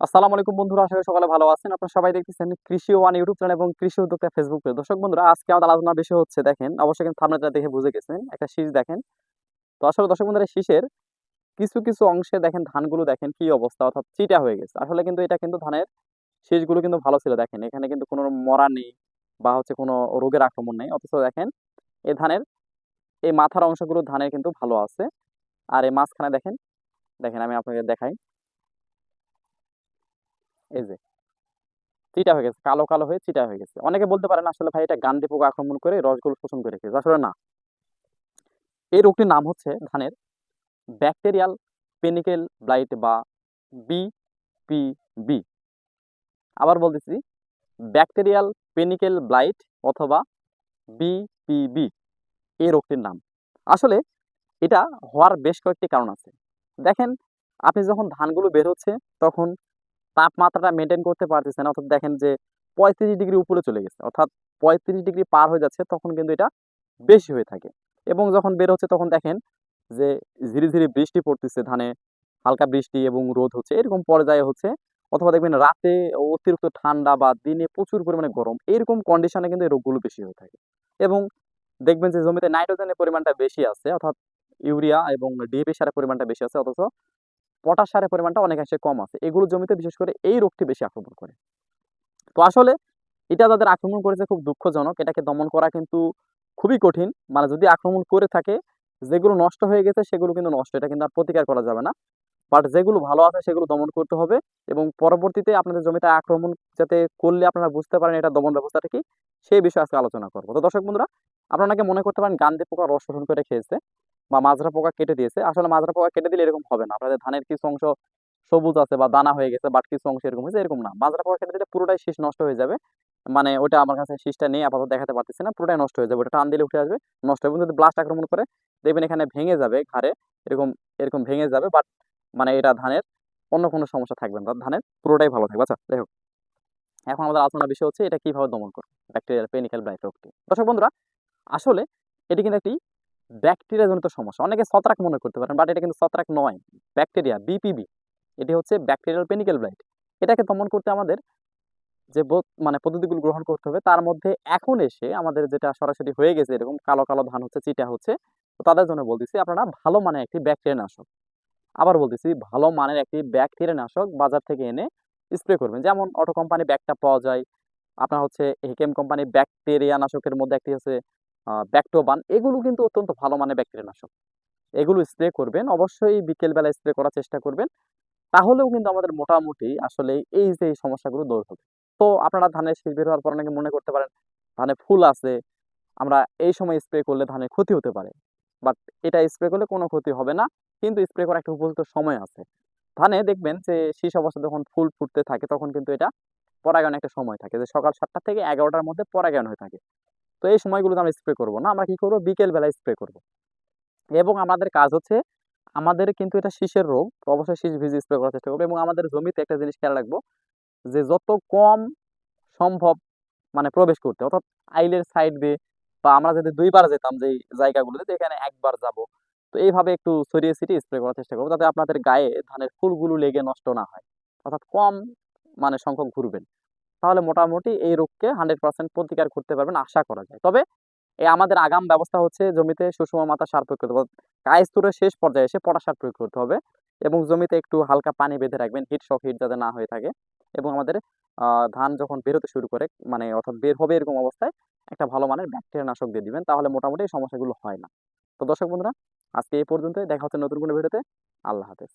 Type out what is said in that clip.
আসসালামু আলাইকুম বন্ধুরা, আশা করি সকালে ভালো আছেন। আপনারা সবাই দেখতেছেন কৃষি ওয়ান ইউটিউব চ্যানেল এবং কৃষি উদ্যোক্তা ফেসবুক পেজ। দর্শক বন্ধুরা, আজকে আমাদের আলোচনার বিষয় হচ্ছে দেখেন, অবশ্যই কিন্তু থামনেটা দেখে বুঝে গেছেন, একটা শীষ দেখেন। তো আসলে দর্শক বন্ধুরা শীষের কিছু কিছু অংশে দেখেন, ধানগুলো দেখেন কি অবস্থা, অর্থাৎ চিটা হয়ে গেছে। আসলে কিন্তু এটা কিন্তু ধানের শীষগুলো কিন্তু ভালো ছিল দেখেন, এখানে কিন্তু কোনো মরা নেই বা হচ্ছে কোনো রোগের আক্রমণ নেই। অথচ দেখেন, এই ধানের, এই মাথার অংশগুলো ধানের কিন্তু ভালো আছে। আর এই মাঝখানে দেখেন দেখেন আমি আপনাকে দেখাই। এই যে, চিটা হয়ে গেছে, কালো কালো হয়ে চিটা হয়ে গেছে। অনেকে বলতে পারেন আসলে ভাই এটা গান্ধী পোকা আক্রমণ করে রসগুলো শোষণ করে রেখেছে, আসলে না। এই রোগটির নাম হচ্ছে ধানের ব্যাকটেরিয়াল পেনিকেল ব্লাইট বা বিপিবি আবার বলতেছি, ব্যাকটেরিয়াল পেনিকেল ব্লাইট অথবা বিপিবি এই রোগটির নাম। আসলে এটা হওয়ার বেশ কয়েকটি কারণ আছে। দেখেন, আপনি যখন ধানগুলো বের হচ্ছে, তখন তাপমাত্রাটা মেনটেন করতে পারতেছে না অর্থাৎ দেখেন যে পঁয়ত্রিশ ডিগ্রি উপরে চলে গেছে, অর্থাৎ পঁয়ত্রিশ ডিগ্রি পার হয়ে যাচ্ছে, তখন কিন্তু এটা বেশি হয়ে থাকে। এবং যখন বের হচ্ছে তখন দেখেন যে ধীরে ধীরে বৃষ্টি পড়তেছে, ধানে হালকা বৃষ্টি এবং রোদ হচ্ছে, এরকম পর্যায়ে হচ্ছে। অথবা দেখবেন রাতে অতিরিক্ত ঠান্ডা বা দিনে প্রচুর পরিমাণে গরম, এরকম কন্ডিশনে কিন্তু এই রোগগুলো বেশি হয়ে থাকে। এবং দেখবেন যে জমিতে নাইট্রোজেনের পরিমাণটা বেশি আছে, অর্থাৎ ইউরিয়া এবং ডিএপি সারের পরিমাণটা বেশি আছে, অথচ পটাশ সারের পরিমাণটা অনেকাংশে কম আছে। এগুলো জমিতে বিশেষ করে এই রোগটি বেশি আক্রমণ করে। তো আসলে এটা যাদের আক্রমণ করেছে খুব দুঃখজনক। এটাকে দমন করা কিন্তু খুবই কঠিন। মানে যদি আক্রমণ করে থাকে, যেগুলো নষ্ট হয়ে গেছে, সেগুলো কিন্তু নষ্ট। এটা কিন্তু আর প্রতিকার করা যাবে না। বাট যেগুলো ভালো আছে, সেগুলো দমন করতে হবে এবং পরবর্তীতে আপনাদের জমিতে আক্রমণ যাতে করলে আপনারা বুঝতে পারেন এটা দমন ব্যবস্থাটা কি, সেই বিষয়ে আজকে আলোচনা করব। তো দর্শক বন্ধুরা, আপনারা মনে করতে পারেন গান্ধী পোকা রস শোষণ করে খেয়েছে। বা মাজরা পোকা কেটে দিয়েছে। আসলে মাজরা পোকা কেটে দিলে এরকম হবে না। আপনাদের ধানের কিছু অংশ সবুজ আছে বা দানা হয়ে গেছে, বাট কিছু অংশ এরকম হয়েছে, এরকম না। মাজরা পোকা কেটে দিলে পুরোটাই শীষ নষ্ট হয়ে যাবে। মানে ওটা আমার কাছে শীষটা নেই, আপাতত দেখাতে পারতেছি না, পুরোটাই নষ্ট হয়ে যাবে। ওটা টান দিলে উঠে আসবে, নষ্ট হবে। যদি ব্লাস্ট আক্রমণ করে দেখবেন এখানে ভেঙে যাবে ঘাড়ে, এরকম এরকম ভেঙে যাবে, বাট মানে এটা ধানের অন্য কোনো সমস্যা থাকবে না। ধানের পুরোটাই ভালো থাকবে। আচ্ছা হোক। এখন আমাদের আলোচনার বিষয় হচ্ছে এটা কীভাবে দমন করবে? ব্যাকটেরিয়াল পেনিক্যাল ব্লাইট রোগটি। দর্শক বন্ধুরা, আসলে এটি কিন্তু একটি ব্যাকটেরিয়া জনিত সমস্যা। অনেকে ছত্রাক মনে করতে পারেন বাট এটা কিন্তু ছত্রাক নয়। ব্যাকটেরিয়া বিপিবি এটি হচ্ছে ব্যাকটেরিয়াল পেনিক্যাল ব্লাইট এটাকে দমন করতে আমাদের যে মানে পদ্ধতিগুলো গ্রহণ করতে হবে, তার মধ্যে এখন এসে আমাদের যেটা সরাসরি হয়ে গেছে, এরকম কালো কালো ধান হচ্ছে, চিটা হচ্ছে, তো তাদের জন্য বলতেছি আপনারা ভালো মানের একটি ব্যাকটেরিয়া নাশক। আবার বলতেছি ভালো মানের একটি ব্যাকটেরিয়া নাশক বাজার থেকে এনে স্প্রে করবেন। যেমন অটো কোম্পানি ব্যাগটা পাওয়া যায়, আপনার হচ্ছে হেকেম কোম্পানি ব্যাকটেরিয়া নাশকের মধ্যে একটি হচ্ছে ব্যাকটোবান এগুলো কিন্তু অত্যন্ত ভালো মানের ব্যাকটেরিয়া নাশক এগুলো স্প্রে করবেন, অবশ্যই বিকেলবেলা স্প্রে করার চেষ্টা করবেন। তাহলেও কিন্তু আমাদের মোটামুটি আসলে এই যে এই সমস্যাগুলো দূর হবে। তো আপনারা ধানের শীষ বের হওয়ার পর অনেকে মনে করতে পারেন, ধানে ফুল আছে, আমরা এই সময় স্প্রে করলে ধানের ক্ষতি হতে পারে। বাট এটা স্প্রে করলে কোনো ক্ষতি হবে না, কিন্তু স্প্রে করার একটা উপযুক্ত সময় আছে। ধানে দেখবেন যে শীষ অবস্থা যখন ফুল ফুটতে থাকে, তখন কিন্তু এটা পরাগায়ন একটা সময় থাকে। যে সকাল সাতটা থেকে এগারোটার মধ্যে পরাগায়ন হয়ে থাকে। তো এই সময়গুলোতে আমরা স্প্রে করব না, আমরা কি করব? বিকেল বেলায় স্প্রে করব। এবং আমাদের কাজ হচ্ছে, আমাদের কিন্তু এটা শীষের রোগ, তো অবশ্যই শীষ ভিজে স্প্রে করার চেষ্টা করব। এবং আমাদের জমিতে একটা জিনিস খেয়াল রাখব, যে যত কম সম্ভব মানে প্রবেশ করতে, অর্থাৎ আইলের সাইড দিয়ে বা আমরা যদি দুইবার যেতাম যে জায়গাগুলোতে এখানে একবার যাব। তো এইভাবে একটু ছড়িয়ে ছিটিয়ে স্প্রে করার চেষ্টা করব, যাতে আপনাদের গায়ে ধানের ফুলগুলো লেগে নষ্ট না হয়। অর্থাৎ কম মানে সংখ্যক ঘুরবেন। তাহলে মোটামুটি এই রোগকে হান্ড্রেড পার্সেন্ট প্রতিকার করতে পারবেন আশা করা যায়। তবে এই আমাদের আগাম ব্যবস্থা হচ্ছে জমিতে সুষম মাত্রা সার প্রয়োগ করতে হবে। গায়ে স্তরের শেষ পর্যায়ে এসে পটাশ সার প্রয়োগ করতে হবে এবং জমিতে একটু হালকা পানি বেঁধে রাখবেন হিট শক হিট যাতে না হয়ে থাকে এবং আমাদের ধান যখন বেরোতে শুরু করে মানে অর্থাৎ বের হবে এরকম অবস্থায় একটা ভালো মানের ব্যাকটেরিয়া নাশক দিয়ে দিবেন, তাহলে মোটামুটি এই সমস্যাগুলো হয় না। তো দর্শক বন্ধুরা, আজকে এই পর্যন্ত দেখা হচ্ছে নতুন কোনো ভিডিওতে। আল্লাহ হাফেজ।